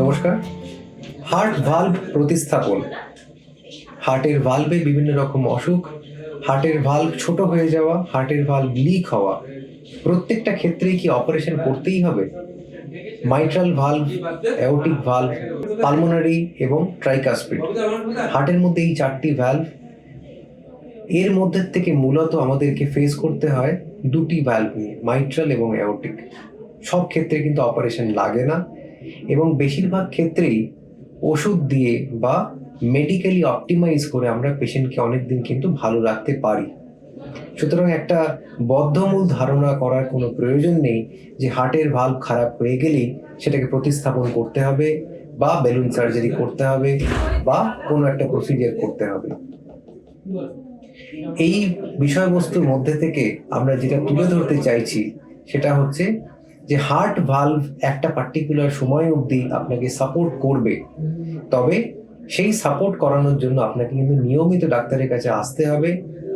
নমস্কার। Heart valve প্রতিস্থাপন। হার্টের ভালভে বিভিন্ন রকম অসুখ, হার্টের ভাল্ব ছোট হয়ে যাওয়া, হার্টের ভাল্ব লিক হওয়া। প্রত্যেকটা ক্ষেত্রেই কি অপারেশন করতেই হবে? Mitral valve aortic valve pulmonary এবং ট্রাইকাসপিড হার্টের মধ্যে এই চারটি ভ্যালভ এর মধ্যে থেকে মূলত আমাদেরকে ফেস করতে হয় দুটি ভ্যালভ নিয়ে মাইট্রাল এবং অ্যাওটিক সব ক্ষেত্রে কিন্তু অপারেশন লাগে না। এবং বেশিরভাগ ক্ষেত্রেই ওষুধ দিয়ে বা মেডিকেলি অপটিমাইজ করে আমরা পেশেন্টকে অনেকদিন কিন্তু ভালো রাখতে পারি। সুতরাং একটা বদ্ধমূল ধারণা করার কোনো প্রয়োজন নেই যে হার্টের ভাল্ব খারাপ হয়ে গেলেই সেটাকে প্রতিস্থাপন করতে হবে বা বেলুন সার্জারি করতে হবে বা কোনো একটা প্রসিজার করতে হবে। এই বিষয়বস্তুর মধ্যে থেকে আমরা যেটা তুলে ধরতে চাইছি সেটা হচ্ছে যে হার্ট ভালভ একটা পার্টিকুলার সময় অবধি আপনাকে সাপোর্ট করবে। তবে সেই সাপোর্ট করানোর জন্য আপনাকে কিন্তু নিয়মিত ডাক্তারের কাছে আসতে হবে,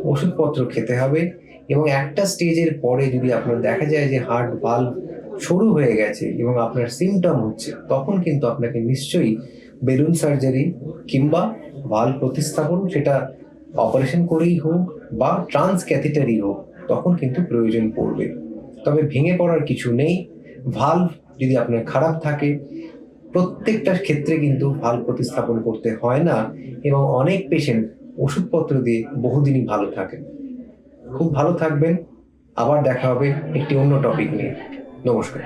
ওষুধপত্র খেতে হবে এবং একটা স্টেজের পরে যদি আপনার দেখা যায় যে হার্ট ভালভ শুরু হয়ে গেছে এবং আপনার সিমটম হচ্ছে, তখন কিন্তু আপনাকে নিশ্চয়ই বেলুন সার্জারি কিংবা ভালভ প্রতিস্থাপন সেটা অপারেশন করেই হোক বা ট্রান্স ক্যাথিটারই হোক, তখন কিন্তু প্রয়োজন পড়বে। তবে ভেঙে পড়ার কিছু নেই। ভাল্ভ যদি আপনার খারাপ থাকে, প্রত্যেকটা ক্ষেত্রে কিন্তু ভালো প্রতিস্থাপন করতে হয় না এবং অনেক পেশেন্ট ওষুধপত্র দিয়ে বহুদিনই ভালো থাকেন। খুব ভালো থাকবেন। আবার দেখা হবে একটি অন্য টপিক নিয়ে। নমস্কার।